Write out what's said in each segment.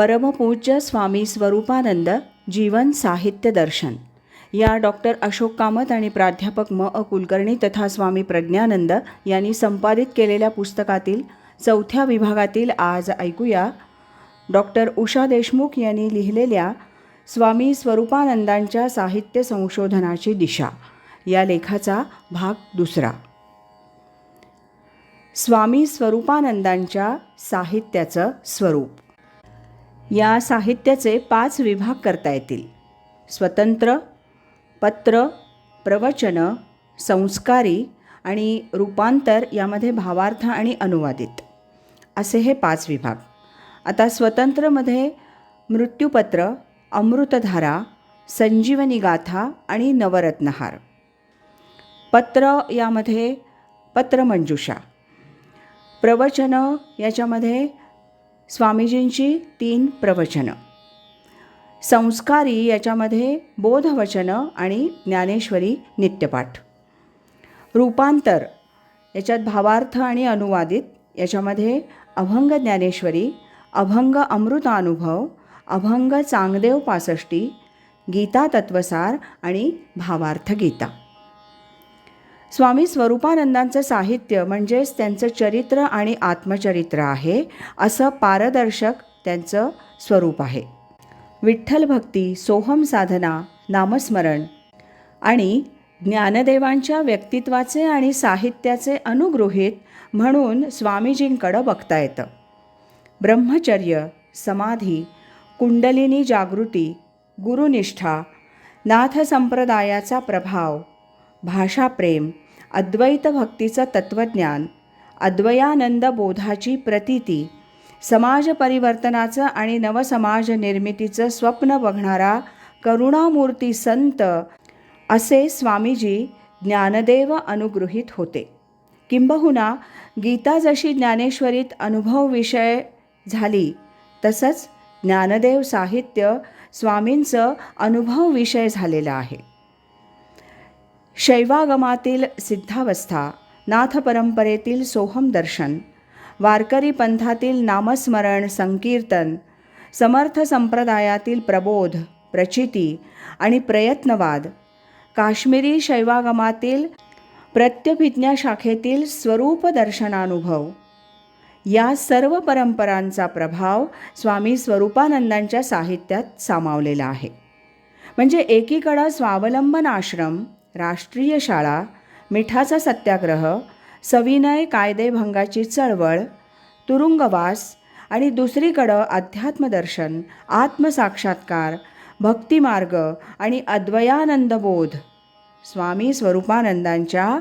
परमपूज्य स्वामी स्वरूपानंद जीवन साहित्य दर्शन. या डॉक्टर अशोक कामत आणि प्राध्यापक म. अ. कुलकर्णी तथा स्वामी प्रज्ञानंद यांनी संपादित केलेल्या पुस्तकातील चौथ्या विभागातील आज ऐकूया. डॉक्टर उषा देशमुख यांनी लिहिलेल्या स्वामी स्वरूपानंदांच्या साहित्य संशोधनाची दिशा. या लेखाचा भाग दुसरा. स्वामी स्वरूपानंदांच्या साहित्याचं स्वरूप. या साहित्याचे पाच विभाग करता येतील. स्वतंत्र पत्र प्रवचन संस्कारी आणि रूपांतर यामध्ये भावार्थ आणि अनुवादित. असे हे पाच विभाग. आता स्वतंत्रमध्ये मृत्यूपत्र अमृतधारा संजीवनी गाथा आणि नवरत्नहार. पत्र यामध्ये पत्रमंजुषा. प्रवचनं याच्यामध्ये स्वामीजींची तीन प्रवचनं. संस्कारी याच्यामध्ये बोधवचनं आणि ज्ञानेश्वरी नित्यपाठ. रूपांतर याच्यात भावार्थ आणि अनुवादित याच्यामध्ये अभंग ज्ञानेश्वरी अभंग अमृतानुभव अभंग चांगदेव पासष्टी गीता तत्वसार आणि भावार्थ गीता. स्वामी स्वरूपानंदांचं साहित्य म्हणजेच त्यांचं चरित्र आणि आत्मचरित्र आहे असं पारदर्शक त्यांचं स्वरूप आहे. विठ्ठल भक्ती सोहम साधना नामस्मरण आणि ज्ञानदेवांच्या व्यक्तित्वाचे आणि साहित्याचे अनुगृहीत म्हणून स्वामीजींकडं बघता येतं. ब्रह्मचर्य समाधी कुंडलिनी जागृती गुरुनिष्ठा नाथ संप्रदायाचा प्रभाव भाषाप्रेम अद्वैत भक्तीचं तत्त्वज्ञान अद्वयानंद बोधाची प्रतीती समाज परिवर्तनाचं आणि नवसमाज निर्मितीचं स्वप्न बघणारा करुणामूर्ती संत असे स्वामीजी ज्ञानदेव अनुगृहीत होते. किंबहुना गीता जशी ज्ञानेश्वरीत अनुभव विषय झाली तसंच ज्ञानदेव साहित्य स्वामींचं अनुभव विषय झालेलं आहे. शैवागमातील सिद्धावस्था नाथ परंपरेतील सोहम दर्शन वारकरी पंथातील नामस्मरण संकीर्तन समर्थ संप्रदायातील प्रबोध प्रचिती आणि प्रयत्नवाद काश्मीरी शैवागमातील प्रत्यभिज्ञा शाखेतील स्वरूप दर्शनानुभव. या सर्व परंपरांचा प्रभाव स्वामी स्वरूपानंदांच्या साहित्यात सामावलेला आहे. म्हणजे एकीकडं स्वावलंबन आश्रम राष्ट्रीय शाळा मिठाचा सत्याग्रह सविनय कायदेभंगाची चळवळ तुरुंगवास आणि दुसरीकडं अध्यात्मदर्शन आत्मसाक्षात्कार भक्तिमार्ग आणि अद्वयानंदबोध. स्वामी स्वरूपानंदांच्या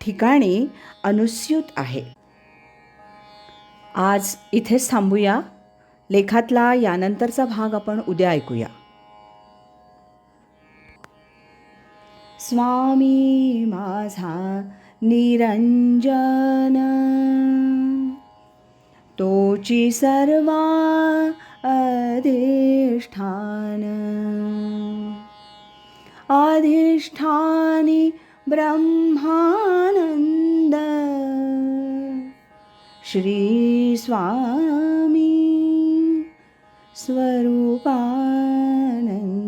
ठिकाणी अनुस्यूत आहे. आज इथेच थांबूया. लेखातला यानंतरचा भाग आपण उद्या ऐकूया. स्वामी माझा निरंजन. तोची सर्वा अधिष्ठान. अधिष्ठानी ब्रह्मानंद. श्री स्वामी स्वरूपानंद.